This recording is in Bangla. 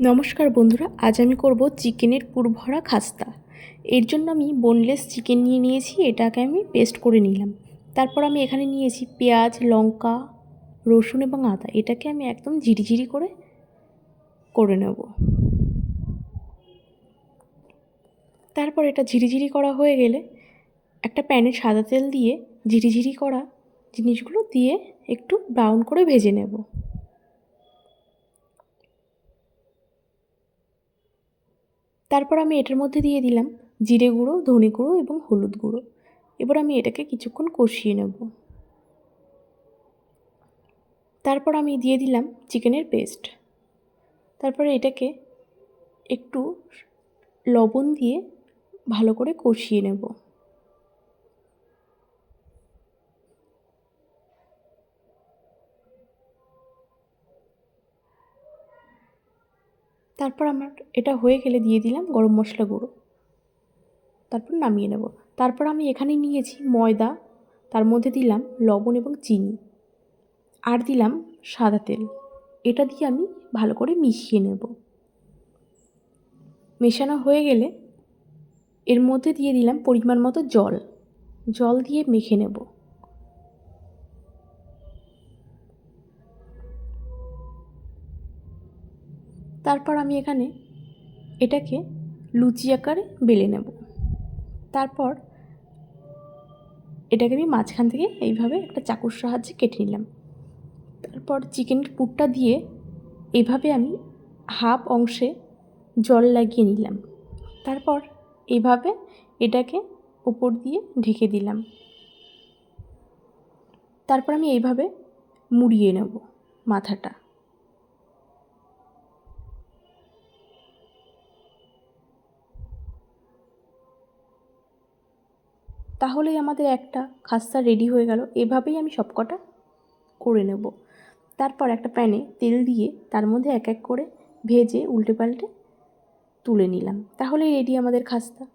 নমস্কার বন্ধুরা, আজ আমি করব চিকেনের পুরভরা খাস্তা। এর জন্য আমি বোনলেস চিকেন নিয়ে নিয়েছি, এটাকে আমি পেস্ট করে নিলাম। তারপর আমি এখানে নিয়েছি পেঁয়াজ, লঙ্কা, রসুন এবং আদা। এটাকে আমি একদম ঝিরিঝিরি করে করে নেব। তারপর এটা ঝিরিঝিরি করা হয়ে গেলে একটা প্যানে সাদা তেল দিয়ে ঝিরিঝিরি করা জিনিসগুলো দিয়ে একটু ব্রাউন করে ভেজে নেব। তারপর আমি এটার মধ্যে দিয়ে দিলাম জিরে গুঁড়ো, ধনে গুঁড়ো এবং হলুদ গুঁড়ো। এবার আমি এটাকে কিছুক্ষণ কষিয়ে নেব। তারপর আমি দিয়ে দিলাম চিকেনের পেস্ট। তারপরে এটাকে একটু লবণ দিয়ে ভালো করে কষিয়ে নেব। তারপর আমার এটা হয়ে গেলে দিয়ে দিলাম গরম মশলা গুঁড়ো। তারপর নামিয়ে নেব। তারপর আমি এখানে নিয়েছি ময়দা, তার মধ্যে দিলাম লবণ এবং চিনি। আর দিলাম সাদা তেল। এটা দিয়ে আমি ভালো করে মিশিয়ে নেব। মেশানো হয়ে গেলে এর মধ্যে দিয়ে দিলাম পরিমাণ মতো জল। জল দিয়ে মেখে নেব। তারপর আমি এখানে এটাকে লুচি আকারে বেলে নেব। তারপর এটাকে আমি মাঝখান থেকে এইভাবে একটা চাকুর সাহায্যে কেটে নিলাম। তারপর চিকেনের পুরটা দিয়ে এভাবে আমি হাফ অংশে জল লাগিয়ে নিলাম। তারপর এভাবে এটাকে উপর দিয়ে ঢেকে দিলাম। তারপর আমি এইভাবে মুড়িয়ে নেব মাথাটা। তাহলেই আমাদের একটা খাস্তা রেডি হয়ে গেল। এভাবেই আমি সবকটা করে নেব। তারপর একটা প্যানে তেল দিয়ে তার মধ্যে এক এক করে ভেজে উল্টে পাল্টে তুলে নিলাম। তাহলেই রেডি আমাদের খাস্তা।